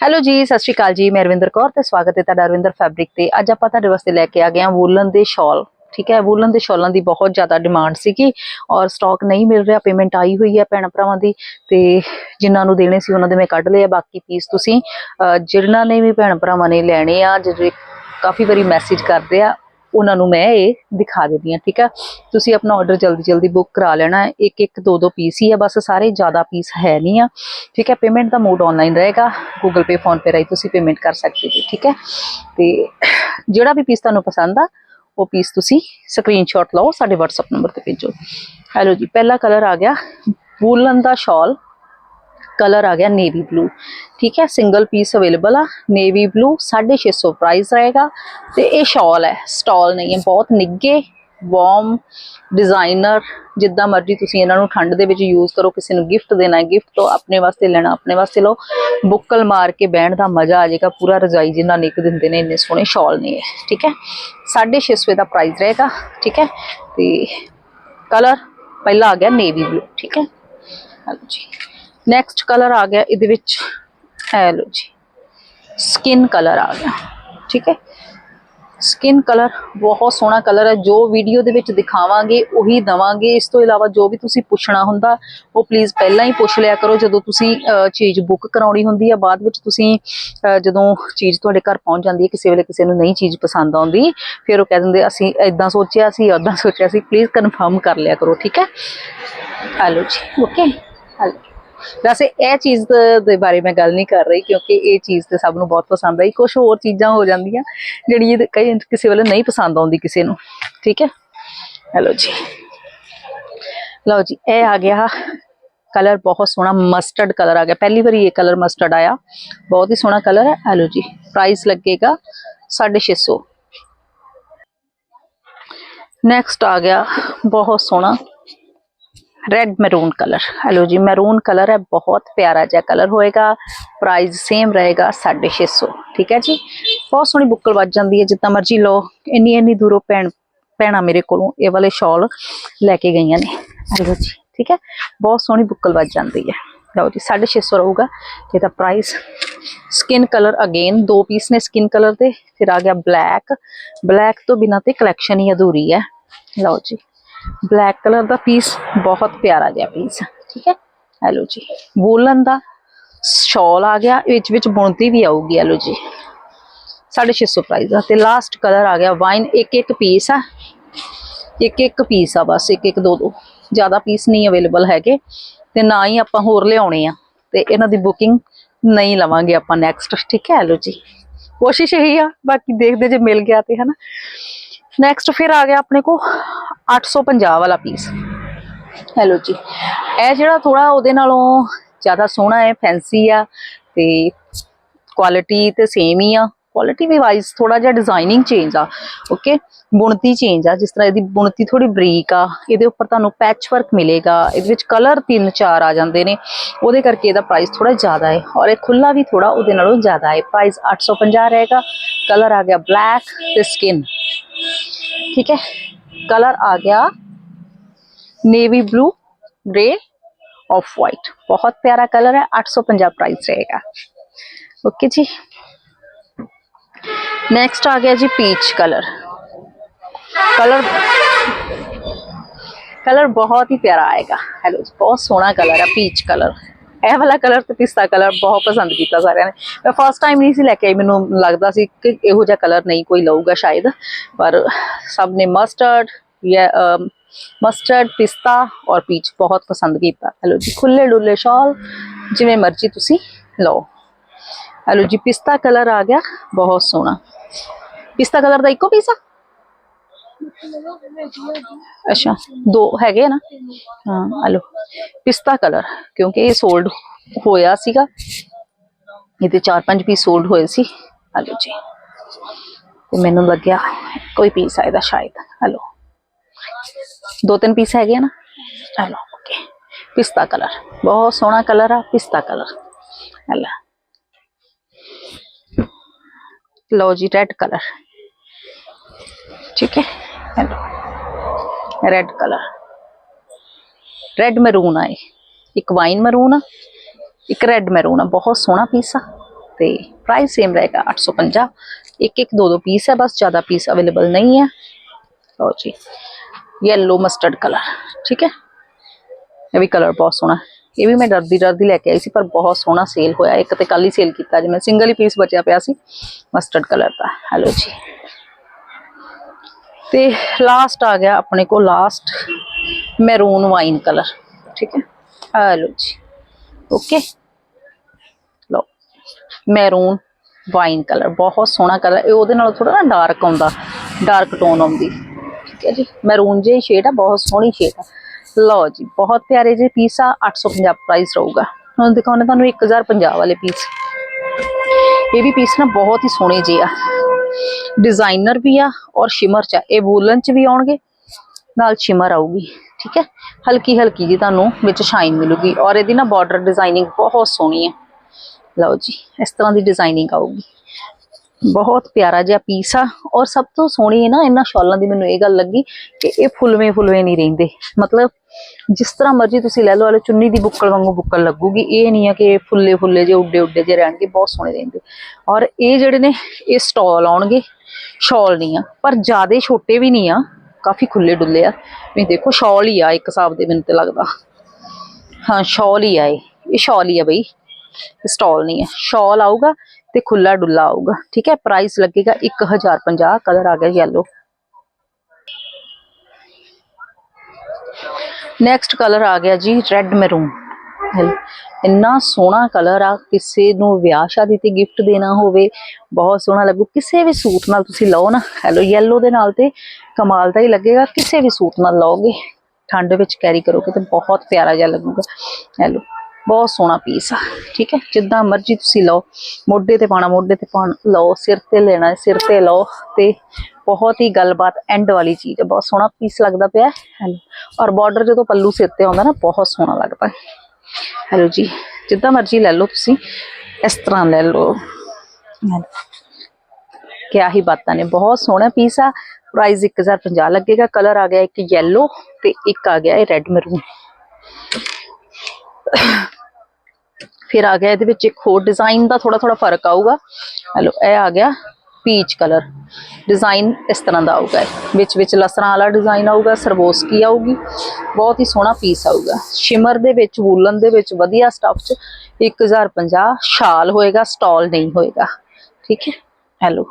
Hello ਜੀ ਸਤਿ ਸ਼੍ਰੀ ਅਕਾਲ ਜੀ। ਮੈਂ ਰਵਿੰਦਰ ਕੌਰ ਤੇ ਸਵਾਗਤ ਹੈ ਤੁਹਾਡਾ ਰਵਿੰਦਰ ਫੈਬਰਿਕ ਤੇ। ਅੱਜ ਆਪਾਂ ਤੁਹਾਡੇ ਵਾਸਤੇ ਲੈ ਕੇ ਆ ਗਏ ਹਾਂ ਵੂਲਨ ਦੇ ਸ਼ਾਲ ਠੀਕ ਹੈ? ਵੂਲਨ ਦੇ ਸ਼ਾਲਾਂ ਦੀ ਬਹੁਤ ਜ਼ਿਆਦਾ ਡਿਮਾਂਡ ਸੀਗੀ ਔਰ ਸਟਾਕ ਨਹੀਂ ਮਿਲ ਰਿਹਾ ਪੇਮੈਂਟ ਆਈ ਹੋਈ ਹੈ ਭੈਣ ਭਰਾਵਾਂ ਦੀ ਤੇ ਜਿਨ੍ਹਾਂ ਨੂੰ ਦੇਣੇ ਸੀ ਉਹਨਾਂ ਦੇ ਮੈਂ ਕੱਢ ਲਏ ਆ। ਬਾਕੀ ਪੀਸ ਤੁਸੀਂ ਅਹ, ਜਿਨ੍ਹਾਂ ਨੇ ਵੀ ਭੈਣ ਭਰਾਵਾਂ ਨੇ ਲੈਣੇ ਆ ਜਿਹੜੇ ਕਾਫੀ ਵਾਰੀ ਮੈਸੇਜ ਕਰਦੇ ਆ ਉਹਨਾਂ ਨੂੰ ਮੈਂ ਇਹ ਦਿਖਾ ਦਿੰਦੀ ਆ ਠੀਕ ਆ? ਤੁਸੀਂ ਆਪਣਾ ਆਰਡਰ ਜਲਦੀ ਜਲਦੀ ਬੁੱਕ ਕਰਾ ਲੈਣਾ ਇੱਕ ਇੱਕ ਦੋ ਦੋ ਪੀਸ ਹੀ ਆ, ਬਸ ਸਾਰੇ ਜ਼ਿਆਦਾ ਪੀਸ ਹੈ ਨਹੀਂ ਆ, ਠੀਕ ਹੈ ਪੇਮੈਂਟ ਦਾ ਮੋਡ ਆਨਲਾਈਨ ਰਹੇਗਾ। ਗੂਗਲ ਪੇ ਫੋਨ ਪੇ ਰਾਹੀਂ ਤੁਸੀਂ ਪੇਮੈਂਟ ਕਰ ਸਕਦੇ ਜੀ ਠੀਕ ਹੈ ਤੇ ਜਿਹੜਾ ਵੀ ਪੀਸ ਤੁਹਾਨੂੰ ਪਸੰਦ ਆ, ਉਹ ਪੀਸ ਤੁਸੀਂ ਸਕਰੀਨਸ਼ਾਟ ਲਓ, ਸਾਡੇ WhatsApp ਨੰਬਰ ਤੇ ਭੇਜੋ। ਹੈਲੋ ਜੀ, ਪਹਿਲਾ ਕਲਰ ਆ ਗਿਆ ਵੂਲਨ ਦਾ ਸ਼ਾਲ ਕਲਰ ਆ ਗਿਆ ਨੇਵੀ ਬਲੂ। ਠੀਕ ਹੈ, ਸਿੰਗਲ ਪੀਸ ਅਵੇਲੇਬਲ ਆ, ਨੇਵੀ ਬਲੂ 650 ਪ੍ਰਾਈਸ ਰਹੇਗਾ। ਤੇ ਇਹ ਸ਼ਾਲ ਹੈ, ਸਟਾਲ ਨਹੀਂ ਹੈ, ਬਹੁਤ ਨਿੱਗੇ ਵਾਰਮ ਡਿਜ਼ਾਈਨਰ ਜਿੱਦਾਂ ਮਰਜ਼ੀ ਤੁਸੀਂ ਇਹਨਾਂ ਨੂੰ ਠੰਡ ਦੇ ਵਿੱਚ ਯੂਜ਼ ਕਰੋ, ਕਿਸੇ ਨੂੰ ਗਿਫਟ ਦੇਣਾ ਹੈ ਗਿਫਟ ਤੋਂ ਆਪਣੇ ਵਾਸਤੇ ਲੈਣਾ, ਆਪਣੇ ਵਾਸਤੇ ਲਓ। ਬੁੱਕਲ ਮਾਰ ਕੇ ਬਹਿਣ ਦਾ ਮਜ਼ਾ ਆ ਜਾਏਗਾ, ਪੂਰਾ ਰਜਾਈ ਜਿੰਨਾ ਨਿੱਕ ਦਿੰਦੇ ਨੇ, ਇੰਨੇ ਸੋਹਣੇ ਸ਼ਾਲ ਨੇ ਇਹ। ਠੀਕ ਹੈ 650 ਦਾ ਪ੍ਰਾਈਸ ਰਹੇਗਾ, ਠੀਕ ਹੈ। ਤੇ ਕਲਰ ਪਹਿਲਾ ਆ ਗਿਆ ਨੇਵੀ ਬਲੂ, ਠੀਕ ਹੈ। ਹਲੋ ਜੀ ਨੈਕਸਟ ਕਲਰ ਆ ਗਿਆ ਇਹਦੇ ਵਿੱਚ ਇਹ ਲੋ ਜੀ। ਸਕਿਨ ਕਲਰ ਆ ਗਿਆ, ਠੀਕ ਹੈ? ਸਕਿਨ ਕਲਰ ਬਹੁਤ ਸੋਹਣਾ ਕਲਰ ਹੈ, ਜੋ ਵੀਡੀਓ ਦੇ ਵਿੱਚ ਦਿਖਾਵਾਂਗੇ, ਉਹੀ ਦਵਾਂਗੇ। ਇਸ ਤੋਂ ਇਲਾਵਾ ਜੋ ਵੀ ਤੁਸੀਂ ਪੁੱਛਣਾ ਹੁੰਦਾ, ਉਹ ਪਲੀਜ਼ ਪਹਿਲਾਂ ਹੀ ਪੁੱਛ ਲਿਆ ਕਰੋ। ਜਦੋਂ ਤੁਸੀਂ ਚੀਜ਼ ਬੁੱਕ ਕਰਾਉਣੀ ਹੁੰਦੀ ਹੈ ਬਾਅਦ ਵਿੱਚ ਤੁਸੀਂ ਜਦੋਂ ਚੀਜ਼ ਤੁਹਾਡੇ ਘਰ ਪਹੁੰਚ ਜਾਂਦੀ ਹੈ, ਕਿਸੇ ਵੇਲੇ ਕਿਸੇ ਨੂੰ ਨਹੀਂ ਚੀਜ਼ ਪਸੰਦ ਆਉਂਦੀ, ਫਿਰ ਉਹ ਕਹਿ ਦਿੰਦੇ, ਅਸੀਂ ਇਦਾਂ ਸੋਚਿਆ ਸੀ ਉਦਾਂ ਸੋਚਿਆ ਸੀ। ਪਲੀਜ਼ ਕਨਫਰਮ ਕਰ ਲਿਆ ਕਰੋ, ਠੀਕ ਹੈ? ਹਲੋ ਜੀ ਓਕੇ ਵੈਸੇ ਇਹ ਚੀਜ਼ ਦੇ- ਬਾਰੇ ਮੈਂ ਗੱਲ ਨਹੀਂ ਕਰ ਰਹੀ ਕਿਉਂਕਿ ਇਹ ਚੀਜ਼ ਤੇ ਸਭ ਨੂੰ ਬਹੁਤ ਪਸੰਦ ਆਈ। ਕੁਝ ਹੋਰ ਚੀਜ਼ਾਂ ਹੋ ਜਾਂਦੀਆਂ ਜਿਹੜੀ ਕਈ ਕਿਸੇ ਵੇਲੇ ਨਹੀਂ ਪਸੰਦ ਆਉਂਦੀ ਕਿਸੇ ਨੂੰ। ਠੀਕ ਹੈ? ਹੈਲੋ ਜੀ। ਲਓ ਜੀ, ਇਹ ਆ ਗਿਆ ਕਲਰ ਬਹੁਤ ਸੋਹਣਾ ਮਸਟਰਡ ਕਲਰ ਆ ਗਿਆ। ਪਹਿਲੀ ਵਾਰੀ ਇਹ ਕਲਰ ਮਸਟਰਡ ਆਇਆ। ਬਹੁਤ ਹੀ ਸੋਹਣਾ ਕਲਰ ਹੈ। ਹੈਲੋ ਜੀ ਪ੍ਰਾਈਸ ਲੱਗੇਗਾ 650 ਨੈਕਸਟ ਆ ਗਿਆ ਬਹੁਤ ਸੋਹਣਾ ਰੈਡ ਮੈਰੂਨ ਕਲਰ ਹੈਲੋ ਜੀ ਮੈਰੂਨ ਕਲਰ ਹੈ ਬਹੁਤ ਪਿਆਰਾ ਜਿਹਾ ਕਲਰ ਹੋਏਗਾ ਪ੍ਰਾਈਸ ਸੇਮ ਰਹੇਗਾ 650 ਠੀਕ ਹੈ ਜੀ ਬਹੁਤ ਸੋਹਣੀ ਬੁੱਕਲ ਵੱਜ ਜਾਂਦੀ ਹੈ ਜਿੱਦਾਂ ਮਰਜ਼ੀ ਲਓ ਇੰਨੀ ਇੰਨੀ ਦੂਰੋਂ ਭੈਣ ਭੈਣਾਂ ਮੇਰੇ ਕੋਲੋਂ ਇਹ ਵਾਲੇ ਸ਼ਾਲ ਲੈ ਕੇ ਗਈਆਂ ਨੇ ਹੈਲੋ ਜੀ ਠੀਕ ਹੈ ਬਹੁਤ ਸੋਹਣੀ ਬੁੱਕਲ ਵੱਜ ਜਾਂਦੀ ਹੈ ਲਓ ਜੀ 650 ਰਹੂਗਾ ਇਹਦਾ ਪ੍ਰਾਈਸ ਸਕਿਨ ਕਲਰ ਅਗੇਨ ਦੋ ਪੀਸ ਨੇ ਸਕਿਨ ਕਲਰ ਦੇ ਫਿਰ ਆ ਗਿਆ ਬਲੈਕ ਬਲੈਕ ਤੋਂ ਬਿਨਾਂ ਤੇ ਕਲੈਕਸ਼ਨ ਹੀ ਅਧੂਰੀ ਹੈ ਲਓ ਜੀ ਬਲੈਕ ਕਲਰ ਦਾ ਪੀਸ ਬਹੁਤ ਪਿਆਰਾ ਜਿਹਾ ਪੀਸ ਠੀਕ ਹੈ? ਹੈਲੋ ਜੀ ਵੂਲਨ ਦਾ ਸ਼ਾਲ ਆ ਗਿਆ, ਵਿੱਚ ਵਿੱਚ ਬੁਣਤੀ ਵੀ ਆਊਗੀ ਹੈਲੋ ਜੀ। 650 ਪ੍ਰਾਈਸ ਆ ਤੇ ਲਾਸਟ ਕਲਰ ਆ ਗਿਆ ਵਾਈਨ ਇੱਕ ਇੱਕ ਪੀਸ ਆ। ਇੱਕ ਇੱਕ ਪੀਸ ਆ ਬਸ, ਇੱਕ ਇੱਕ ਦੋ ਦੋ। ਜ਼ਿਆਦਾ ਪੀਸ ਨਹੀਂ ਅਵੇਲੇਬਲ ਹੈਗੇ, ਤੇ ਨਾ ਹੀ ਆਪਾਂ ਹੋਰ ਲਿਆਉਣੇ ਆ। ਤੇ ਇਹਨਾਂ ਦੀ ਬੁਕਿੰਗ ਨਹੀਂ ਲਵਾਂਗੇ ਆਪਾਂ ਨੈਕਸਟ ਠੀਕ ਹੈ ਹੈਲੋ ਜੀ। ਕੋਸ਼ਿਸ਼ ਇਹੀ ਆ, ਬਾਕੀ ਦੇਖਦੇ ਜੇ ਮਿਲ ਗਿਆ ਤੇ, ਹਨਾ? ਨੈਕਸਟ ਫਿਰ ਆ ਗਿਆ ਆਪਣੇ ਕੋ 850 ਵਾਲਾ ਪੀਸ ਹੈਲੋ ਜੀ। ਇਹ ਜਿਹੜਾ ਥੋੜਾ ਉਹਦੇ ਨਾਲੋਂ ਜ਼ਿਆਦਾ ਸੋਹਣਾ ਹੈ ਫੈਂਸੀ ਆ ਤੇ ਕੁਆਲਿਟੀ ਤੇ ਸੇਮ ਹੀ ਆ। ਕੁਆਲਿਟੀ ਵੀ ਵਾਈਜ਼ ਥੋੜਾ ਜਿਹਾ ਡਿਜ਼ਾਈਨਿੰਗ ਚੇਂਜ ਆ ਓਕੇ ਬੁਣਤੀ ਚੇਂਜ ਆ, ਜਿਸ ਤਰ੍ਹਾਂ ਇਹਦੀ ਬੁਣਤੀ ਥੋੜੀ ਬਰੀਕ ਆ, ਇਹਦੇ ਉੱਪਰ ਤੁਹਾਨੂੰ ਪੈਚ ਵਰਕ ਮਿਲੇਗਾ, ਇਹਦੇ ਵਿੱਚ ਕਲਰ ਤਿੰਨ ਚਾਰ ਆ ਜਾਂਦੇ ਨੇ, ਉਹਦੇ ਕਰਕੇ ਇਹਦਾ ਪ੍ਰਾਈਸ ਥੋੜਾ ਜ਼ਿਆਦਾ ਹੈ। ਔਰ ਇਹ ਖੁੱਲਾ ਵੀ ਥੋੜਾ ਉਹਦੇ ਨਾਲੋਂ ਜ਼ਿਆਦਾ ਹੈ। ਪ੍ਰਾਈਸ 850 ਰਹੇਗਾ ਕਲਰ ਆ ਗਿਆ ਬਲੈਕ ਤੇ ਸਕਿਨ ठीक है? कलर आ गया navy blue grey off white बहुत प्यारा कलर है 850 प्राइस रहेगा। ओके जी। नेक्स्ट आ गया जी पीच कलर कलर कलर बहुत ही प्यारा आएगा। हेलो बहुत सोना कलर है पीच कलर ਇਹ ਵਾਲਾ ਕਲਰ ਤੇ ਪਿਸਤਾ ਕਲਰ ਬਹੁਤ ਪਸੰਦ ਕੀਤਾ ਸਾਰਿਆਂ ਨੇ। ਮੈਂ ਫਸਟ ਟਾਈਮ ਨਹੀਂ ਸੀ ਲੈ ਕੇ ਆਈ, ਮੈਨੂੰ ਲੱਗਦਾ ਸੀ ਕਿ ਇਹੋ ਜਿਹਾ ਕਲਰ ਨਹੀਂ ਕੋਈ ਲਊਗਾ ਸ਼ਾਇਦ। ਪਰ ਸਭ ਨੇ ਮਸਟਰਡ ਜਾਂ ਮਸਟਰਡ ਪਿਸਤਾ ਔਰ ਪੀਚ ਬਹੁਤ ਪਸੰਦ ਕੀਤਾ। ਹੈਲੋ ਜੀ ਖੁੱਲੇ ਡੁੱਲੇ ਸ਼ਾਲ, ਜਿਵੇਂ ਮਰਜ਼ੀ ਤੁਸੀਂ ਲਓ। ਹੈਲੋ ਜੀ, ਪਿਸਤਾ ਕਲਰ ਆ ਗਿਆ, ਬਹੁਤ ਸੋਹਣਾ। ਪਿਸਤਾ ਕਲਰ ਦਾ ਇੱਕੋ ਪੀਸ ਆ? ਅੱਛਾ, ਦੋ ਹੈਗੇ ਆ ਨਾ? ਹਾਂ ਹਲੋ ਪਿਸਤਾ ਕਲਰ ਕਿਉਂਕਿ ਇਹ ਸੋਲਡ ਹੋਇਆ ਸੀਗਾ। ਇਹਦੇ ਚਾਰ ਪੰਜ ਪੀਸ ਸੋਲਡ ਹੋਏ ਸੀ। ਹਲੋ ਜੀ। ਤੇ ਮੈਨੂੰ ਲੱਗਿਆ ਕੋਈ ਪੀਸ ਆ ਇਹਦਾ ਸ਼ਾਇਦ ਹਲੋ ਦੋ ਤਿੰਨ ਪੀਸ ਹੈਗੇ ਆ ਨਾ? ਚਲੋ ਓਕੇ ਪਿਸਤਾ ਕਲਰ ਬਹੁਤ ਸੋਹਣਾ ਕਲਰ ਆ, ਪਿਸਤਾ ਕਲਰ ਹਲਾ ਲਓ ਜੀ ਰੈਡ ਕਲਰ ਠੀਕ ਹੈ hello red colour red maroon ਆ ਇਹ ਇੱਕ ਵਾਈਨ ਮੈਰੂਨ ਆ ਇੱਕ ਰੈਡ ਮੈਰੂਨ ਆ ਬਹੁਤ ਸੋਹਣਾ ਪੀਸ ਆ ਤੇ ਪ੍ਰਾਈਸ ਸੇਮ ਰਹੇਗਾ 850 ਇੱਕ ਇੱਕ ਦੋ ਦੋ ਪੀਸ ਹੈ ਬਸ ਜ਼ਿਆਦਾ ਪੀਸ ਅਵੇਲੇਬਲ ਨਹੀਂ ਹੈ ਲਓ ਜੀ ਯੈਲੋ ਮਸਟਰਡ ਕਲਰ ਠੀਕ ਹੈ ਇਹ ਵੀ ਕਲਰ ਬਹੁਤ ਸੋਹਣਾ ਹੈ। ਇਹ ਵੀ ਮੈਂ ਡਰਦੀ ਡਰਦੀ ਲੈ ਕੇ ਆਈ ਸੀ ਪਰ ਬਹੁਤ ਸੋਹਣਾ ਸੇਲ ਹੋਇਆ ਇੱਕ ਤੇ ਕੱਲ ਹੀ ਸੇਲ ਕੀਤਾ ਜੀ ਮੈਂ ਸਿੰਗਲ ਹੀ ਪੀਸ ਬਚਿਆ ਪਿਆ ਸੀ ਮਸਟਰਡ ਕਲਰ ਦਾ ਹੈਲੋ ਜੀ ਤੇ ਲਾਸਟ ਆ ਗਿਆ ਆਪਣੇ ਕੋਲ ਲਾਸਟ ਮੈਰੂਨ ਵਾਈਨ ਕਲਰ ਠੀਕ ਹੈ? ਹੈਲੋ ਜੀ ਓਕੇ ਲਓ ਮੈਰੂਨ ਵਾਈਨ ਕਲਰ ਬਹੁਤ ਸੋਹਣਾ ਕਲਰ ਇਹ ਉਹਦੇ ਨਾਲ ਥੋੜਾ ਨਾ ਡਾਰਕ ਆਉਂਦਾ ਡਾਰਕ ਟੋਨ ਆਉਂਦੀ, ਠੀਕ ਹੈ ਜੀ? ਮੈਰੂਨ ਜਿਹੀ ਸ਼ੇਡ ਆ, ਬਹੁਤ ਸੋਹਣੀ ਸ਼ੇਡ ਆ। ਲਓ ਜੀ, ਬਹੁਤ ਪਿਆਰੇ ਜਿਹੇ ਪੀਸ ਆ 850 ਪ੍ਰਾਈਸ ਰਹੂਗਾ। ਹੁਣ ਦਿਖਾਉਣੇ ਤੁਹਾਨੂੰ 1050 ਵਾਲੇ ਪੀਸ ਇਹ ਵੀ ਪੀਸ ਨਾ ਬਹੁਤ ਹੀ ਸੋਹਣੇ ਜਿਹੇ ਆ। ਡਿਜ਼ਾਈਨਰ ਵੀ ਆ ਔਰ ਸ਼ਿਮਰ ਚ ਆ ਇਹ ਵੂਲਨ ਚ ਵੀ ਆਉਣਗੇ ਨਾਲ ਸ਼ਿਮਰ ਆਊਗੀ ਠੀਕ ਹੈ ਹਲਕੀ ਹਲਕੀ ਜੀ ਤੁਹਾਨੂੰ ਵਿੱਚ ਸ਼ਾਈਨ ਮਿਲੂਗੀ ਔਰ ਇਹਦੀ ਨਾ ਬਾਰਡਰ ਡਿਜ਼ਾਈਨਿੰਗ ਬਹੁਤ ਸੋਹਣੀ ਹੈ ਲਓ ਜੀ ਇਸ ਤਰ੍ਹਾਂ ਦੀ ਡਿਜ਼ਾਈਨਿੰਗ ਆਊਗੀ ਬਹੁਤ ਪਿਆਰਾ ਜਿਹਾ ਪੀਸ ਆ। ਔਰ ਸਭ ਤੋਂ ਸੋਹਣੀ ਨਾ, ਇਹਨਾਂ ਸ਼ਾਲਾਂ ਦੀ ਮੈਨੂੰ ਇਹ ਗੱਲ ਲੱਗੀ ਕਿ ਇਹ ਫੁੱਲਵੇਂ ਫੁੱਲਵੇਂ ਨਹੀਂ ਰਹਿੰਦੇ। ਮਤਲਬ ਜਿਸ ਤਰ੍ਹਾਂ ਮਰਜ਼ੀ ਤੁਸੀਂ ਲੈ ਲਓ ਵਾਲੇ ਚੁੰਨੀ ਦੀ ਬੁੱਕਲ ਵਾਂਗੂ ਬੁੱਕਲ ਲੱਗੂਗੀ। ਇਹ ਨਹੀਂ ਆ ਕਿ ਫੁੱਲੇ ਫੁੱਲੇ ਜੇ ਉੱਡੇ ਉੱਡੇ ਜੇ ਰਹਿਣਗੇ, ਬਹੁਤ ਸੋਹਣੇ ਰਹਿੰਦੇ। ਔਰ ਇਹ ਜਿਹੜੇ ਨੇ, ਇਹ ਸਟਾਲ ਆਉਣਗੇ। ਸ਼ਾਲ ਨਹੀਂ ਆ, ਪਰ ਜਿਆਦੇ ਛੋਟੇ ਵੀ ਨਹੀਂ ਆ। ਕਾਫੀ ਖੁੱਲੇ ਡੁੱਲੇ ਆ। ਵੀ ਦੇਖੋ, ਸ਼ਾਲ ਹੀ ਆ, ਇੱਕ ਹਿਸਾਬ ਦੇ ਮੈਨੂੰ ਤੇ ਲੱਗਦਾ। ਹਾਂ, ਸ਼ਾਲ ਹੀ ਆ ਇਹ। ਇਹ ਸ਼ਾਲ ਹੀ ਆ ਬਈ। ਸਟਾਲ ਨਹੀਂ ਹੈ ਸ਼ਾਲ ਆਊਗਾ ਤੇ ਖੁੱਲਾ ਡੁੱਲਾ ਆਊਗਾ। ਠੀਕ ਹੈ? ਪ੍ਰਾਈਸ ਲੱਗੇਗਾ 1050 ਕਲਰ ਆ ਗਿਆ yellow ਨੈਕਸਟ ਕਲਰ ਆ ਗਿਆ ਜੀ ਰੈੱਡ ਮੈਰੂਨ ਇੰਨਾ ਸੋਹਣਾ ਕਲਰ ਆ, ਕਿਸੇ ਨੂੰ ਵਿਆਹ ਸ਼ਾਦੀ ਤੇ ਗਿਫਟ ਦੇਣਾ ਹੋਵੇ, ਬਹੁਤ ਸੋਹਣਾ ਲੱਗੂ। ਕਿਸੇ ਵੀ ਸੂਟ ਨਾਲ ਤੁਸੀਂ ਲਓ ਨਾ ਹੈਲੋ yellow ਦੇ ਨਾਲ ਤੇ ਕਮਾਲ ਦਾ ਹੀ ਲੱਗੇਗਾ, ਕਿਸੇ ਵੀ ਸੂਟ ਨਾਲ ਲਓਗੇ। ਠੰਡ ਵਿੱਚ ਕੈਰੀ ਕਰੋਗੇ ਤਾਂ ਬਹੁਤ ਪਿਆਰਾ ਜਿਹਾ ਲੱਗੂਗਾ। ਹੈਲੋ ਬਹੁਤ ਸੋਹਣਾ ਪੀਸ ਆ ਠੀਕ ਹੈ? ਜਿੱਦਾਂ ਮਰਜ਼ੀ ਤੁਸੀਂ ਲਓ ਮੋਢੇ ਤੇ ਪਾਣਾ ਮੋਢੇ ਤੇ ਪਾਣ ਲਓ ਸਿਰ ਤੇ ਲੈਣਾ ਸਿਰ ਤੇ ਲਓ ਤੇ ਬਹੁਤ ਹੀ ਗੱਲਬਾਤ ਐਂਡ ਵਾਲੀ ਚੀਜ਼ ਹੈ ਬਹੁਤ ਸੋਹਣਾ ਪੀਸ ਲੱਗਦਾ ਪਿਆ। ਹੈਲੋ ਔਰ ਬਾਰਡਰ ਜਦੋਂ ਪੱਲੂ ਸਿਰ ਤੇ ਆਉਂਦਾ ਨਾ ਬਹੁਤ ਸੋਹਣਾ ਲੱਗਦਾ। ਹੈਲੋ ਜੀ ਜਿੱਦਾਂ ਮਰਜ਼ੀ ਲੈ ਲਓ ਤੁਸੀਂ ਇਸ ਤਰ੍ਹਾਂ ਲੈ ਲਓ। ਕਿਆ ਹੀ ਬਾਤਾਂ ਨੇ ਬਹੁਤ ਸੋਹਣਾ ਪੀਸ ਆ ਪ੍ਰਾਈਸ 1050 ਲੱਗੇਗਾ ਕਲਰ ਆ ਗਿਆ ਇੱਕ yellow ਤੇ ਇੱਕ ਆ ਗਿਆ ਇਹ ਰੈੱਡ ਮੈਰੂਨ ਫਿਰ ਆ ਗਿਆ ਇਹਦੇ ਵਿੱਚ ਇੱਕ ਹੋਰ ਡਿਜ਼ਾਈਨ ਦਾ ਥੋੜਾ ਥੋੜਾ ਫ਼ਰਕ ਆਊਗਾ। ਹੈਲੋ, ਇਹ ਆ ਗਿਆ ਪੀਚ ਕਲਰ ਡਿਜ਼ਾਈਨ ਇਸ ਤਰ੍ਹਾਂ ਦਾ ਆਊਗਾ ਵਿੱਚ ਵਿੱਚ ਲਸਰਾਂ ਵਾਲਾ ਡਿਜ਼ਾਈਨ ਆਊਗਾ ਸਰਵੋਸਕੀ ਆਊਗੀ, ਬਹੁਤ ਹੀ ਸੋਹਣਾ ਪੀਸ ਆਊਗਾ। ਸ਼ਿਮਰ ਦੇ ਵਿੱਚ ਵੂਲਨ ਦੇ ਵਿੱਚ ਵਧੀਆ ਸਟਫ ਚ 1050 ਸ਼ਾਲ ਹੋਏਗਾ ਸਟਾਲ ਨਹੀਂ ਹੋਏਗਾ। ਠੀਕ ਹੈ? ਹੈਲੋ,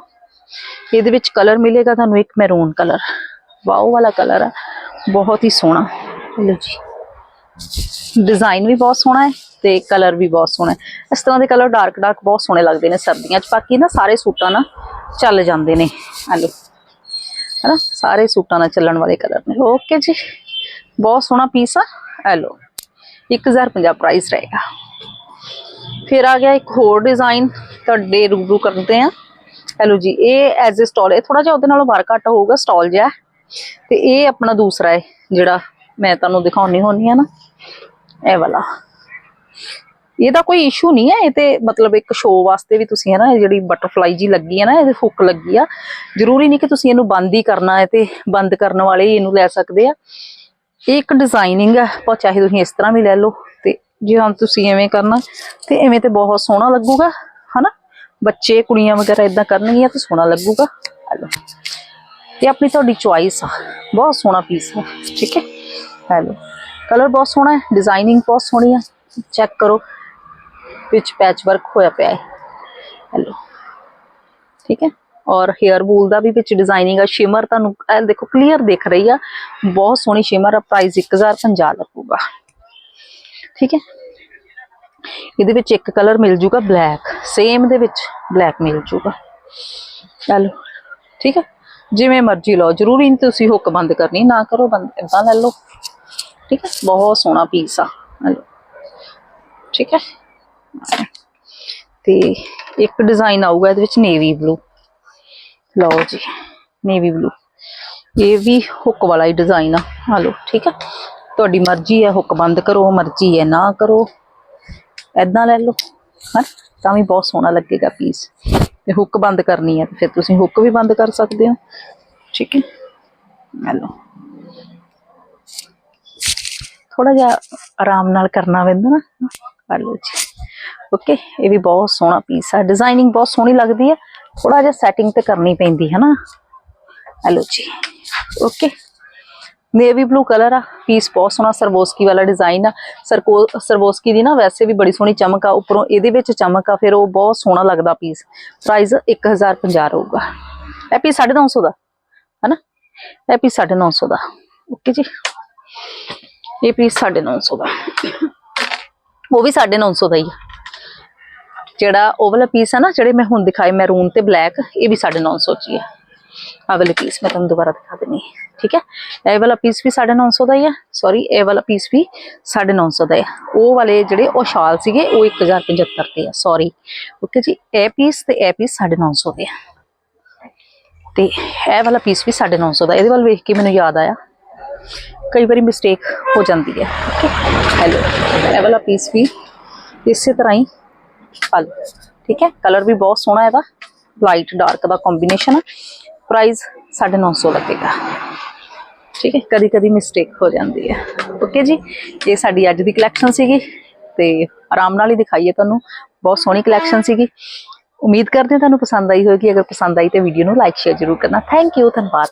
ਇਹਦੇ ਵਿੱਚ ਕਲਰ ਮਿਲੇਗਾ ਤੁਹਾਨੂੰ ਇੱਕ ਮੈਰੂਨ ਕਲਰ ਵਾਓ ਵਾਲਾ ਕਲਰ ਆ। ਬਹੁਤ ਹੀ ਸੋਹਣਾ। ਲਓ ਜੀ। ਡਿਜ਼ਾਈਨ ਵੀ ਬਹੁਤ ਸੋਹਣਾ ਹੈ ਤੇ ਕਲਰ ਵੀ ਬਹੁਤ ਸੋਹਣਾ ਹੈ। ਇਸ ਤਰ੍ਹਾਂ ਦੇ ਕਲਰ ਡਾਰਕ ਡਾਰਕ ਬਹੁਤ ਸੋਹਣੇ ਲੱਗਦੇ ਨੇ ਸਰਦੀਆਂ 'ਚ। ਬਾਕੀ ਨਾ ਸਾਰੇ ਸੂਟਾਂ ਨਾਲ ਚੱਲ ਜਾਂਦੇ ਨੇ। ਹਲੋ ਹੈਨਾ? ਸਾਰੇ ਸੂਟਾਂ ਨਾਲ ਚੱਲਣ ਵਾਲੇ ਕਲਰ ਨੇ। ਓਕੇ ਜੀ। ਬਹੁਤ ਸੋਹਣਾ ਪੀਸ ਆ। ਹੈਲੋ 1050 ਪ੍ਰਾਈਸ ਰਹੇਗਾ। ਫਿਰ ਆ ਗਿਆ ਇੱਕ ਹੋਰ ਡਿਜ਼ਾਈਨ ਤੁਹਾਡੇ ਰੂਬਰੂ ਕਰਦੇ ਆ ਹੈਲੋ ਜੀ। ਇਹ ਐਜ਼ ਅ ਸਟਾਲ ਇਹ ਥੋੜਾ ਜਿਹਾ ਉਹਦੇ ਨਾਲੋਂ ਬਾਰ ਘੱਟ ਹੋਊਗਾ ਸਟਾਲ ਜਿਹਾ। ਤੇ ਇਹ ਆਪਣਾ ਦੂਸਰਾ ਹੈ, ਜਿਹੜਾ ਮੈਂ ਤੁਹਾਨੂੰ ਦਿਖਾਉਣੀ ਹੁੰਨੀ ਆ ਨਾ। ਇਹ ਵਾਲਾ। ਇਹਦਾ ਕੋਈ ਇਸ਼ੂ ਨਹੀਂ ਹੈ, ਇਹ ਤੇ ਮਤਲਬ ਇੱਕ ਸ਼ੋਅ ਵਾਸਤੇ ਵੀ ਤੁਸੀਂ ਹੈ ਨਾ ਜਿਹੜੀ ਬਟਰਫਲਾਈ ਜੀ ਲੱਗੀ ਹੈ ਨਾ, ਇਹਦੇ ਫੁੱਕ ਲੱਗੀ ਆ। ਜ਼ਰੂਰੀ ਨਹੀਂ ਕਿ ਤੁਸੀਂ ਇਹਨੂੰ ਬੰਦ ਹੀ ਕਰਨਾ ਹੈ ਤੇ ਬੰਦ ਕਰਨ ਵਾਲੇ ਹੀ ਇਹਨੂੰ ਲੈ ਸਕਦੇ ਆ। ਇਹ ਇੱਕ ਡਿਜ਼ਾਈਨਿੰਗ ਹੈ ਪਰ ਚਾਹੇ ਤੁਸੀਂ ਇਸ ਤਰ੍ਹਾਂ ਵੀ ਲੈ ਲਓ ਤੇ ਜੇ ਹੁਣ ਤੁਸੀਂ ਐਵੇਂ ਕਰਨਾ, ਤੇ ਐਵੇਂ ਤੇ ਬਹੁਤ ਸੋਹਣਾ ਲੱਗੂਗਾ, ਹਨਾ? ਬੱਚੇ, ਕੁੜੀਆਂ ਵਗੈਰਾ ਇਦਾਂ ਕਰਨਗੀਆਂ ਤਾਂ ਸੋਹਣਾ ਲੱਗੂਗਾ। ਹੈਲੋ। ਇਹ ਆਪਣੀ ਤੁਹਾਡੀ ਚੁਆਇਸ ਆ, ਬਹੁਤ ਸੋਹਣਾ ਪੀਸ ਹੈ ਠੀਕ ਹੈ? ਹੈਲੋ। ਕਲਰ ਬਹੁਤ ਸੋਹਣਾ ਹੈ ਡਿਜ਼ਾਈਨਿੰਗ ਬਹੁਤ ਸੋਹਣੀ ਹੈ ਚੈੱਕ ਕਰੋ, ਵਿੱਚ ਪੈਚ ਵਰਕ ਹੋਇਆ ਪਿਆ ਹੈ। ਹੈਲੋ ਠੀਕ ਹੈ? ਔਰ ਹੇਅਰ ਬੂਲ ਦਾ ਵੀ ਵਿੱਚ ਡਿਜ਼ਾਈਨਿੰਗ ਆ। ਸ਼ਿਮਰ ਤੁਹਾਨੂੰ, ਇਹ ਦੇਖੋ ਕਲੀਅਰ ਦਿਖ ਰਹੀ ਆ। ਬਹੁਤ ਸੋਹਣੀ ਸ਼ਿਮਰ ਆ। ਪ੍ਰਾਈਸ 1050 ਲੱਗੂਗਾ। ਠੀਕ ਹੈ? ਇਹਦੇ ਵਿੱਚ ਇੱਕ ਕਲਰ ਮਿਲ ਜੂਗਾ ਬਲੈਕ ਸੇਮ ਦੇ ਵਿੱਚ ਬਲੈਕ ਮਿਲ ਜੂਗਾ। ਚਲੋ ਠੀਕ ਹੈ? ਜਿਵੇਂ ਮਰਜ਼ੀ ਲਓ। ਜ਼ਰੂਰੀ ਨਹੀਂ ਤੁਸੀਂ ਹੁੱਕ ਬੰਦ ਕਰਨੀ। ਨਾ ਕਰੋ, ਬੰਦ ਇਦਾਂ ਲੈ ਲਓ। ਠੀਕ ਹੈ? ਬਹੁਤ ਸੋਹਣਾ ਪੀਸ ਆ। ਠੀਕ ਹੈ? ਤੇ ਇੱਕ ਡਿਜ਼ਾਈਨ ਆਊਗਾ ਇਹਦੇ ਵਿੱਚ ਨੇਵੀ ਬਲੂ ਲਓ ਜੀ ਨੇਵੀ ਬਲੂ ਇਹ ਵੀ ਹੁੱਕ ਵਾਲਾ ਹੀ ਡਿਜ਼ਾਈਨ ਆ। ਲਓ, ਠੀਕ ਆ ਤੁਹਾਡੀ ਮਰਜ਼ੀ ਹੈ ਹੁੱਕ ਬੰਦ ਕਰੋ, ਮਰਜ਼ੀ ਹੈ, ਨਾ ਕਰੋ। ਐਦਾਂ ਲੈ ਲਓ, ਹਾਂ? ਤਾਂ ਵੀ ਬਹੁਤ ਸੋਹਣਾ ਲੱਗੇਗਾ ਪੀਸ ਤੇ ਹੁੱਕ ਬੰਦ ਕਰਨੀ ਹੈ, ਤੇ ਫਿਰ ਤੁਸੀਂ ਹੁੱਕ ਵੀ ਬੰਦ ਕਰ ਸਕਦੇ ਹੋ। ਠੀਕ ਹੈ? ਲੈ ਲਓ। ਥੋੜਾ ਜਿਹਾ ਆਰਾਮ ਨਾਲ ਕਰਨਾ ਪੈਂਦਾ ਨਾ, ਕਰ ਲਓ ਜੀ। ਓਕੇ ਇਹ ਵੀ ਬਹੁਤ ਸੋਹਣਾ ਪੀਸ ਆ। ਡਿਜ਼ਾਈਨਿੰਗ ਬਹੁਤ ਸੋਹਣੀ ਲੱਗਦੀ ਹੈ ਥੋੜਾ ਜਿਹਾ ਸੈਟਿੰਗ ਤੇ ਕਰਨੀ ਪੈਂਦੀ ਹੈ ਨਾ ਹੈਲੋ ਜੀ। ਓਕੇ ਨੇਵੀ ਬਲੂ ਕਲਰ ਆ। ਪੀਸ ਬਹੁਤ ਸੋਹਣਾ ਸਰਵੋਸਕੀ ਵਾਲਾ ਡਿਜ਼ਾਈਨ ਆ। ਸਰਕੋ ਸਰਵੋਸਕੀ ਦੀ ਨਾ ਵੈਸੇ ਵੀ ਬੜੀ ਸੋਹਣੀ ਚਮਕ ਆ। ਉੱਪਰੋਂ ਇਹਦੇ ਵਿੱਚ ਚਮਕ ਆ, ਫਿਰ ਉਹ ਬਹੁਤ ਸੋਹਣਾ ਲੱਗਦਾ ਪੀਸ ਪ੍ਰਾਈਸ 1050 ਰਹੂਗਾ। ਇਹ ਪੀਸ 950 ਦਾ, ਹਨਾ? ਇਹ ਪੀਸ 950 ਦਾ। ਓਕੇ ਜੀ। ਇਹ ਪੀਸ 950 ਦਾ। ਉਹ ਵੀ 950 ਦਾ ਹੀ ਆ। ਜਿਹੜਾ ਉਹ ਵਾਲਾ ਪੀਸ ਹੈ ਨਾ, ਜਿਹੜੇ ਮੈਂ ਹੁਣ ਦਿਖਾਏ ਮੈਰੂਨ ਤੇ ਬਲੈਕ ਇਹ ਵੀ 950 ਚ ਹੀ ਹੈ ਆਹ ਵਾਲੇ ਪੀਸ ਮੈਂ ਤੁਹਾਨੂੰ ਦੁਬਾਰਾ ਦਿਖਾ ਦਿੰਨੀ ਠੀਕ ਹੈ? ਇਹ ਵਾਲਾ ਪੀਸ ਵੀ 950 ਦਾ ਹੀ ਹੈ ਸੌਰੀ ਇਹ ਵਾਲਾ ਪੀਸ ਵੀ 950 ਦਾ ਹੈ ਉਹ ਵਾਲੇ ਜਿਹੜੇ ਉਹ ਸ਼ਾਲ ਸੀਗੇ, ਉਹ 1075 ਦੇ ਆ। ਸੌਰੀ ਓਕੇ ਜੀ, ਇਹ ਪੀਸ ਤੇ ਇਹ ਪੀਸ 950 ਦੇ ਆ। ਤੇ ਇਹ ਵਾਲਾ ਪੀਸ ਵੀ 950 ਦਾ। ਇਹਦੇ ਵੱਲ ਵੇਖ ਕੇ ਮੈਨੂੰ ਯਾਦ ਆਇਆ। ਕਈ ਵਾਰੀ ਮਿਸਟੇਕ ਹੋ ਜਾਂਦੀ ਹੈ ਓਕੇ ਹੈਲੋ ਇਹ ਵਾਲਾ ਪੀਸ ਵੀ ਇਸੇ ਤਰ੍ਹਾਂ ਹੀ ਹਲ, ਠੀਕ ਹੈ? ਕਲਰ ਵੀ ਬਹੁਤ ਸੋਹਣਾ ਇਹਦਾ ਲਾਈਟ ਡਾਰਕ ਦਾ ਕੰਬੀਨੇਸ਼ਨ ਹੈ ਪ੍ਰਾਈਸ 950 ਲੱਗੇਗਾ, ਠੀਕ ਹੈ? ਕਦੀ ਕਦੀ ਮਿਸਟੇਕ ਹੋ ਜਾਂਦੀ ਹੈ ਓਕੇ ਜੀ? ਇਹ ਸਾਡੀ ਅੱਜ ਦੀ ਕਲੈਕਸ਼ਨ ਸੀਗੀ ਤੇ ਆਰਾਮ ਨਾਲ ਹੀ ਦਿਖਾਈਏ ਤੁਹਾਨੂੰ। ਬਹੁਤ ਸੋਹਣੀ ਕਲੈਕਸ਼ਨ ਸੀਗੀ। ਉਮੀਦ ਕਰਦੇ ਹਾਂ ਤੁਹਾਨੂੰ ਪਸੰਦ ਆਈ ਹੋਵੇਗੀ। ਅਗਰ ਪਸੰਦ ਆਈ ਤੇ ਵੀਡੀਓ ਨੂੰ ਲਾਈਕ ਸ਼ੇਅਰ ਜ਼ਰੂਰ ਕਰਨਾ। ਥੈਂਕ ਯੂ ਧੰਨਵਾਦ।